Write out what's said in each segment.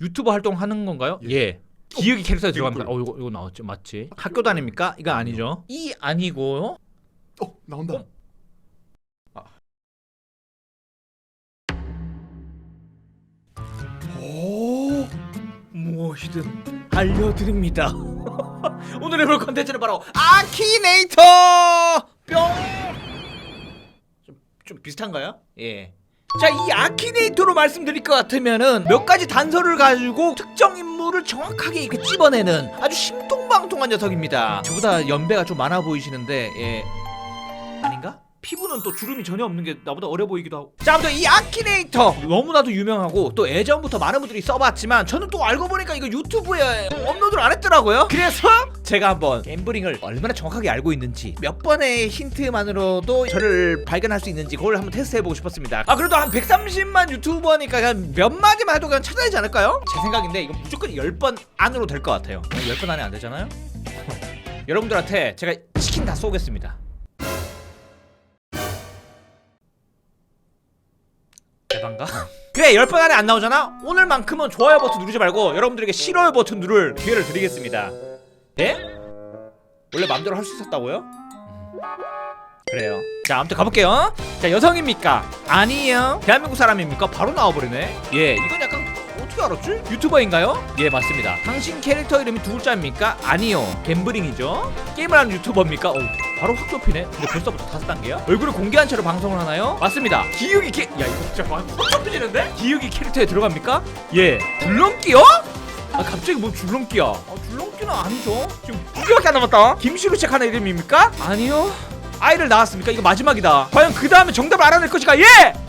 유튜버 활동하는 건가요? 예. 예. 기억이 캐릭터에 들어갑니다. 어 이거 이거 나왔죠, 맞지? 학교 다닙니까? 이거 아니죠? 이 아니고요. 어 나온다. 오 무엇이든 알려드립니다. 오늘 해볼 컨텐츠는 바로 아키네이터 뿅. 좀, 좀 비슷한가요? 예. 자, 이 아키네이터로 말씀드릴 것 같으면은 몇 가지 단서를 가지고 특정 인물을 정확하게 이렇게 찝어내는 아주 신통방통한 녀석입니다. 저보다 연배가 좀 많아 보이시는데, 예. 아닌가? 피부는 또 주름이 전혀 없는 게 나보다 어려 보이기도 하고. 자, 아무튼 이 아키네이터 너무나도 유명하고 또 예전부터 많은 분들이 써봤지만 저는 또 알고 보니까 이거 유튜브에 업로드를 안 했더라고요. 그래서 제가 한번 갬블링을 얼마나 정확하게 알고 있는지 몇 번의 힌트만으로도 저를 발견할 수 있는지 그걸 한번 테스트해보고 싶었습니다. 아 그래도 한 130만 유튜버니까 그냥 몇 마디만 해도 그냥 찾아내지 않을까요? 제 생각인데 이거 무조건 10번 안으로 될 것 같아요. 10번 안에 안 되잖아요? 여러분들한테 제가 치킨 다 쏘겠습니다. 대단가? 그래 10번 안에 안 나오잖아? 오늘만큼은 좋아요 버튼 누르지 말고 여러분들에게 싫어요 버튼 누를 기회를 드리겠습니다 예? 원래 맘대로 할 수 있었다고요? 음. 그래요 자 아무튼 가볼게요 자 여성입니까? 아니에요 대한민국 사람입니까? 바로 나와버리네 예 이건 약간 어떻게 알았지? 유튜버인가요? 예 맞습니다 당신 캐릭터 이름이 두 글자입니까? 아니요 갬블링이죠 게임을 하는 유튜버입니까? 오 바로 확 좁히네 근데 벌써부터 다섯 단계야? 얼굴을 공개한 채로 방송을 하나요? 맞습니다 기욱이 캐... 야 이거 진짜 확 좁혀지는데? 기욱이 캐릭터에 들어갑니까? 예 줄넘기요? 아 갑자기 뭐 줄넘기야 아 줄넘기는 아니죠 지금 두 개밖에 안 남았다 책 하나 이름입니까? 아니요 아이를 낳았습니까? 이거 마지막이다 과연 그 다음에 정답을 알아낼 것인가? 예!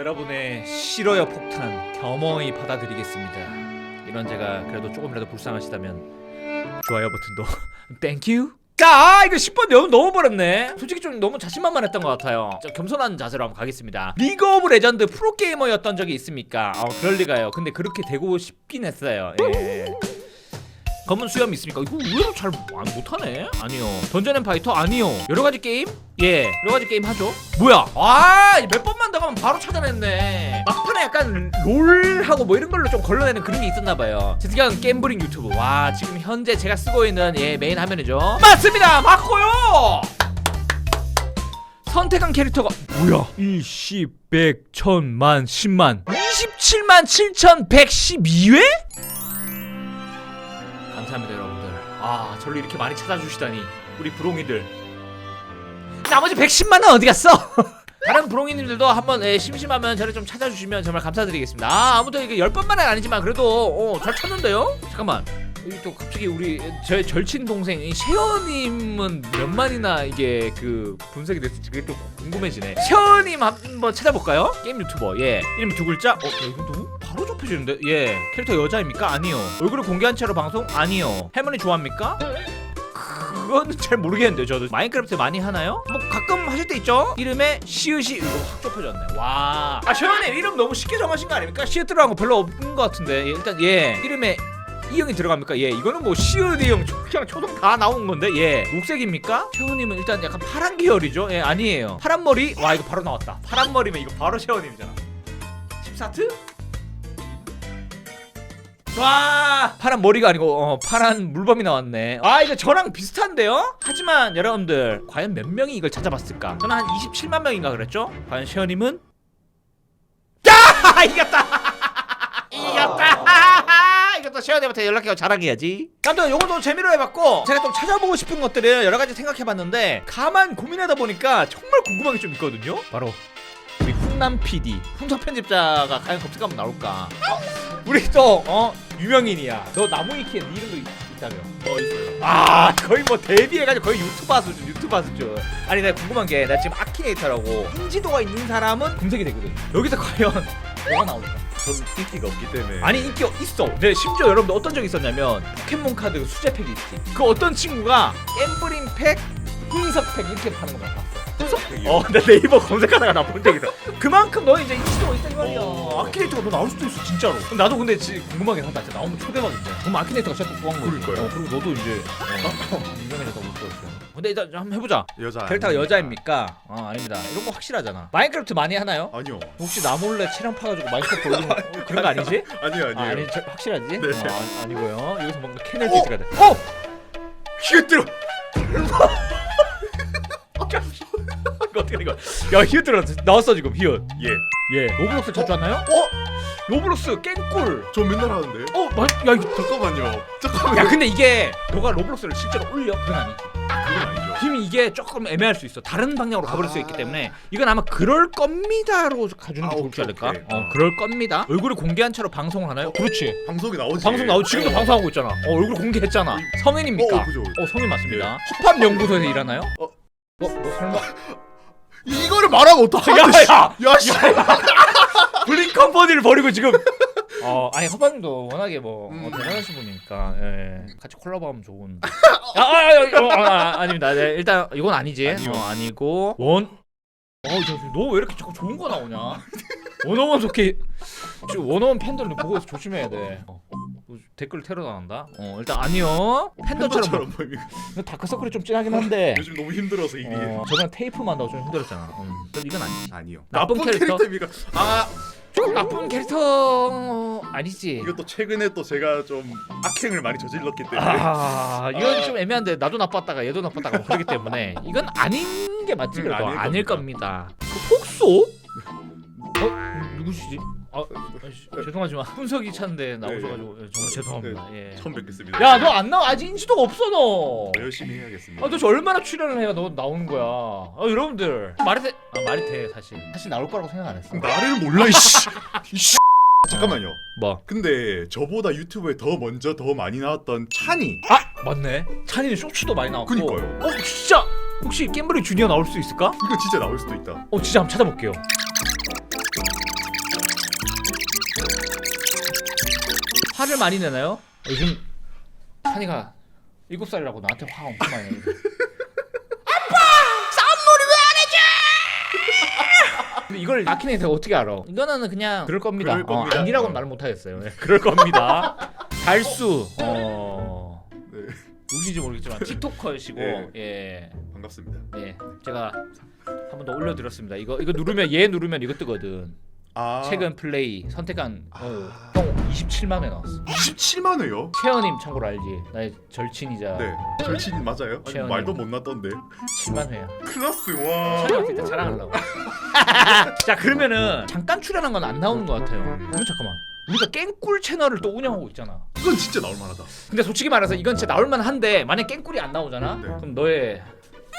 여러분의 싫어요 폭탄 겸허히 받아들이겠습니다. 이런 제가 그래도 조금이라도 불쌍하시다면 좋아요 버튼도 땡큐 자 이거 10번 너무 넘어버렸네. 솔직히 좀 너무 자신만만했던 것 같아요. 좀 겸손한 자세로 한번 가겠습니다. 리그 오브 레전드 프로 게이머였던 적이 있습니까? 아 그럴 리가요. 근데 그렇게 되고 싶긴 했어요. 예. 검은 수염 있습니까? 이거 의외로 잘 안- 못하네? 아니요. 던전 앤 파이터? 아니요. 여러 가지 게임? 예. 여러 가지 게임 하죠. 뭐야? 아, 몇 번만 더 가면 바로 찾아냈네. 막판에 약간 롤하고 뭐 이런 걸로 좀 걸러내는 그런 게 있었나 봐요. 제 생각은 게임브링 유튜브. 와, 지금 현재 제가 쓰고 있는 예, 메인 화면이죠. 맞습니다. 맞고요. 선택한 캐릭터가 뭐야? 일시 백 천만 십만 27만 7112회? 감사합니다 여러분들 아 저를 이렇게 많이 찾아주시다니 우리 브롱이들 나머지 110만은 어디 갔어? 다른 브롱이님들도 한번 예, 심심하면 저를 좀 찾아주시면 정말 감사드리겠습니다 아 아무튼 이게 10번만은 아니지만 그래도 어, 잘 찾는데요? 잠깐만 여기 또 갑자기 우리 제 절친 동생 이 셰어님은 몇 만이나 이게 그 분석이 됐을지 그게 또 궁금해지네 셰어님 한번 찾아볼까요? 게임 유튜버 예 이름 두 글자? 어 야, 이거 너무 바로 좁혀지는데 예 캐릭터 여자입니까? 아니요 얼굴을 공개한 채로 방송? 아니요 할머니 좋아합니까? 그건 잘 모르겠는데 저도 마인크래프트 많이 하나요? 뭐 가끔 하실 때 있죠? 이름에 시읒이 확 좁혀졌네 와. 아 셰어님 이름 너무 쉽게 정하신 거 아닙니까? 시읒 들어간 거 별로 없는 것 같은데 예, 일단 예 이름에 이형이 들어갑니까? 예, 이거는 뭐 시읒 이형 그냥 초동 다 나온 건데 예, 녹색입니까? 셰어님은 일단 약간 파란 계열이죠? 예, 아니에요. 파란 머리? 와 이거 바로 나왔다. 파란 머리면 이거 바로 셰어님이잖아. 14트? 와! 파란 머리가 아니고 어, 파란 물범이 나왔네. 아 이거 저랑 비슷한데요? 하지만 여러분들 과연 몇 명이 이걸 찾아봤을까? 저는 한 27만 명인가 그랬죠? 과연 셰어님은? 야! 이겼다! 이겼다! 이것도 셰어님한테 연락해서 자랑해야지. 아무튼 요것도 재미로 해봤고 제가 좀 찾아보고 싶은 것들을 여러 가지 생각해봤는데 가만 고민하다 보니까 정말 궁금한 게 좀 있거든요? 바로 우리 훈남 PD 훈석 편집자가 과연 검색하면 나올까 우리 또 어 유명인이야. 너 나무위키에 네 이름도 있, 있다며. 어 있어요. 아 거의 뭐 데뷔해가지고 거의 유튜버 수준 유튜버 수준. 아니 내가 궁금한 게 나 지금 아키네이터라고 인지도가 있는 사람은 검색이 되거든. 여기서 과연 뭐가 나올까? 저는 인기가 없기 때문에. 아니 인기 있어. 네 심지어 여러분들 어떤 적이 있었냐면 포켓몬 카드 수제 팩이 있지. 그 어떤 친구가 갬블링 팩, 흥석 팩 이렇게 파는 거 봤어. 어, 내 네이버 검색하다가 나 본 적 있어. 그만큼 너는 이제 인지도가 있다 이 말이야. 아키네이터가 너 나올 수도 있어 진짜로. 그럼 나도 근데 지 궁금하긴 하다. 진짜 나오면 초대박인데. 그럼 아키네이터가 진짜 뽑은 거지. 그러니까요. 어, 그리고 너도 이제 어, 유명해졌다고 못 들었어. 근데 일단 한번 해보자. 여자 아닙니다. 여자입니까? 아 아닙니다. 이런 거 확실하잖아. 마인크래프트 많이 하나요? 아니요 혹시 나 몰래 체량 파가지고 마인크래프트 올리는 거 어, 그런 거 아니지? 아니요 아니에요 아, 아니 저, 확실하지? 네. 어, 아, 아니고요. 여기서 뭔가 캐넬 어? 게이트가 돼. 어! 히트로 이거 어떻게 된 거야? 야 히읗 들어 나왔어 지금 히읗. 예저 예. 로블록스 찾지 않나요? 어? 로블록스 깽꿀. 맨날 하는데 어, 맞, 야 이거. 잠깐만요 잠깐만요 야 근데 이게 너가 로블록스를 실제로 올려? 그건 아니지. 그건 아니죠 힘이 이게 조금 애매할 수 있어. 다른 방향으로 가버릴 수 있기 아. 때문에 이건 아마 그럴 겁니다로 가주는 게 아, 좋지 오케이, 않을까? 오케이. 어, 어. 그럴 겁니다. 얼굴을 공개한 채로 방송을 하나요? 그렇지. 방송에 나오지 방송 나오고 지금도 어. 방송하고 있잖아. 어, 얼굴 공개했잖아. 성인입니까? 어, 그죠. 어, 성인 맞습니다. 힙합 연구소에서 일하나요? 어. 어, 너 설마? 이거를 말하면 어떡하지 야, 야, 야씨 블링 컴퍼니를 버리고 지금. 어, 아니 허반님도 워낙에 뭐 음. 어, 대단하신 분이니까 예. 같이 콜라보하면 좋은. 아, 아, 아, 어, 아, 아, 아닙니다. 네, 일단 이건 아니지. 아니요. 어, 아니고 원. 어, 너왜 이렇게 자꾸 좋은 거 나오냐? 원어원 좋게 지금 원어원 팬들도 보고 있어 조심해야 돼. 어, 어, 댓글 테러 당한다. 어, 일단 아니요. 팬더처럼 팬더처럼 뭐, 다크서클이 좀 진하긴 한데. 요즘 너무 힘들어서 이게 어, 저번에 테이프 만다고 좀 힘들었잖아. 음. 이건 아니지. 아니요 나쁜 캐릭터? 캐릭터입니까 아 좀 나쁜 캐릭터 어, 아니지. 이것도 최근에 또 제가 좀 악행을 많이 저질렀기 때문에 아 이건 좀 애매한데 나도 나빴다가 얘도 나빴다가 뭐 그러기 때문에 이건 아닌 게 맞지 음, 그래도 아닐 아닐 겁니다. 그 폭소? 어 누구시지? 아 아이씨, 죄송하지만 훈석이 찾는데 나오셔가지고 예, 정말 죄송합니다. 예. 처음 뵙겠습니다 야 너 안 나와 아직 인지도가 없어 너. 열심히 해야겠습니다 아 도대체 얼마나 출연을 해야 너 나오는 거야? 아 여러분들 말이 돼? 아 말이 돼 사실. 사실 나올 거라고 생각 안 했어. 나를 몰라 이씨 이씨 잠깐만요 뭐? 근데 저보다 유튜브에 더 먼저 더 많이 나왔던 찬이 아 맞네. 찬이는 쇼츠도 많이 나왔고. 그니까요. 어 진짜 혹시 겜브리 주니어 나올 수 있을까? 이거 진짜 나올 수도 있다 어 진짜 한번 찾아볼게요. 화를 많이 내나요? 요즘 찬이가 일곱 살이라고 나한테 화 엄청 많이 내요. 근데 이걸 아키네이터가 어떻게 알아? 이거는 그냥 그럴 겁니다. 그럴 겁니다. 어, 아니라고는 말 못하겠어요. 네, 그럴 겁니다. 달수 어 네 누구신지 모르겠지만 틱토커시고 네. 예. 반갑습니다 예, 제가 한 번 더 올려 드렸습니다. 이거 이거 누르면 얘 누르면 이거 뜨거든. 아 최근 플레이 선택한 어, 아. 형 27만 회 나왔어. 27만 회요? 채연님 참고로 알지? 나의 절친이자 네 절친 맞아요? 아니. 말도 못 났던데 7만 회야. 클라스 와 촬영 때 자랑하려고. 자 그러면은 잠깐 출연한 건 안 나오는 것 같아요. 그럼 잠깐만. 우리가 깽꿀 채널을 또 운영하고 있잖아. 이건 진짜 나올 만하다 근데 솔직히 말해서 이건 진짜 나올 만한데 만약 깽꿀이 안 나오잖아? 네. 그럼 너의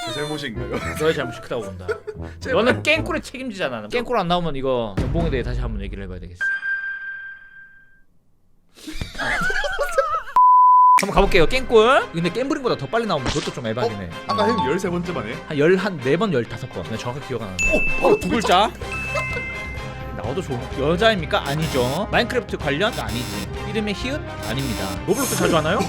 제 잘못인가요? 너의 잘못이 크다고 본다. 제발. 너는 깽꿀에 책임지잖아. 깽꿀 안 나오면 이거 연봉에 대해 다시 한번 얘기를 해봐야 되겠어. 한번 가볼게요. 깽꿀. 근데 깽불인보다 더 빨리 나오면 그것도 좀 에바긴 해. 아까 형 13번째 만에 한 열한네번 열다섯 번. 내가 정확히 기억 안 나는데. 어 바로 두 글자. 나와도 좋은 여자입니까? 아니죠. 마인크래프트 관련? 아니지. 이름의 히읗? 아닙니다. 로블록스 자주 하나요?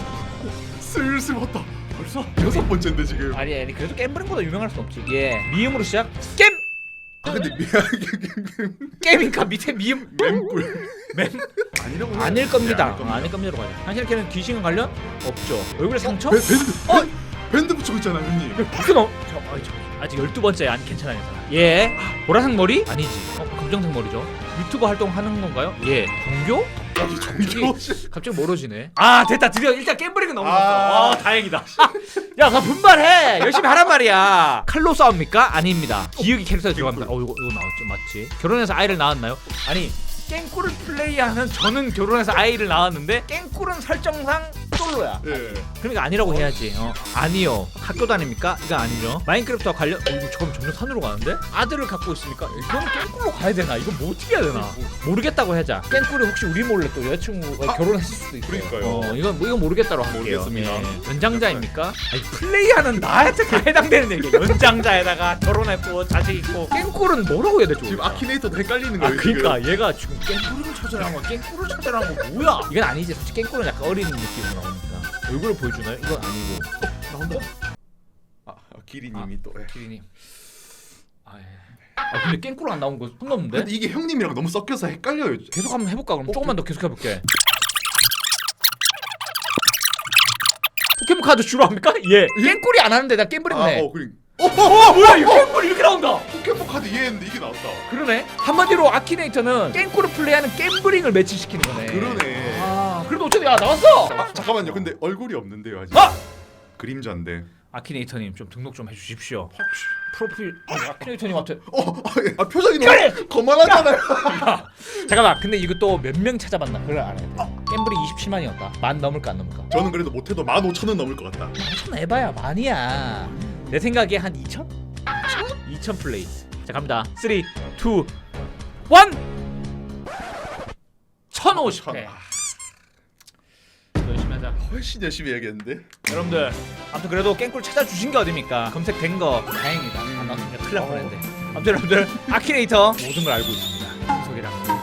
슬슬 왔다 벌써 여섯 번째인데 지금 아니 아니 그래도 겜브링보다 유명할 수 없지. 예. 미음으로 시작. 겜. 아 근데 미안 게임인가 밑에 미음 mem꿀 멤 아니라고 해요. 아닐 겁니다. 네, 어, 아닐 겁니다로 가자. 당신에게는 귀신 관련 없죠. 얼굴에 상처? 밴- 밴드 밴- 밴드 붙이고 있잖아 형님 무슨 어? 저, 아니, 저, 아직 열두 번째 아니 괜찮아 괜찮아. 예. 보라색 머리? 아니지. 어, 검정색 머리죠. 유튜버 활동하는 건가요? 예. 종교? 아니 이게- 정신 갑자기 모르지네. 아 됐다 드디어 일단 겜브리그 넘어갔어. 아. 아 다행이다. 야 나 분발해. 열심히 하란 말이야. 칼로 싸웁니까? 아닙니다. 기억이 캐릭터에 들어갑니다. 어 이거 이거 나왔죠 맞지? 결혼해서 아이를 낳았나요? 아니 깽꿀을 플레이하는 저는 결혼해서 아이를 낳았는데 깽꿀은 설정상 솔로야. 예 그러니까 아니라고 해야지. 어. 아니요. 학교 다닙니까? 이건 아니죠. 마인크래프트와 관련. 어 이거 잠깐 점점 산으로 가는데? 아들을 갖고 있습니까? 이건 깽꿀로 가야 되나? 이건 뭐 어떻게 해야 되나? 모르겠다고 하자. 깽꿀이 혹시 우리 몰래 또 여자친구가 아, 결혼했을 수도 있어요. 그러니까요. 어, 이건 뭐 이건 모르겠다로 할게요. 모르겠습니다. 예. 연장자입니까? 아니 플레이하는 나한테 다 해당되는 얘기. 연장자에다가 결혼했고 자식 있고 깽꿀은 뭐라고 해야 되지? 지금? 아키네이터도 헷갈리는 아 거예요 그러니까 얘가 지금 깽꿀을 찾으라는 거야 깽꿀을 찾으라는 거 뭐야 이건 아니지 솔직히 깽꿀은 약간 어린 느낌으로 얼굴을 보여주나요? 이건 아니고. 나온다 아 기리님이 또 예. 기리님 아, 예. 아 근데 깽꿀 안 나온 거손 넘는데? 근데 이게 형님이랑 너무 섞여서 헷갈려요. 계속 한번 해볼까 그럼 조금만 더 계속 해볼게 포켓몬 카드 주로 합니까? 예 깽꿀이 안 하는데 나 깽불 아, 어, 그래. 어, 어, 뭐야 이거 깽꿀 이렇게 나온다 포켓몬 카드 이해했는데 이게 나왔다. 그러네 한마디로 아키네이터는 깽꿀을 플레이하는 겜브링을 매치시키는 거네 그러네. 아 그래도 어쨌든 야 나왔어 아, 잠깐만요. 근데 얼굴이 없는데요 아직. 아! 그림자인데. 아키네이터님 좀 등록 좀 해주십시오 프로필 아니, 아키네이터님한테 어, 아, 예. 아 표정이 그래! 너무 거만하잖아요. 잠깐만 근데 이거 또 몇 명 찾아봤나 그걸 알아야 돼 겜브링 27만이었다 만 넘을까 안 넘을까 저는 그래도 못해도 15,000원 넘을 것 같다. 천 에바야 만이야 내 생각에 한 2천? 2천 플레이 자 갑니다 3 2 1 1050회 아, 열심히 하자 훨씬 열심히 해야겠는데. 여러분들 아무튼 그래도 깽꿀 찾아주신 게 어딥니까? 검색된 거. 다행이다. 안 나왔으면 큰일 날 뻔했는데 아무튼 여러분들 아키네이터 모든 걸 알고 있습니다. 소개랑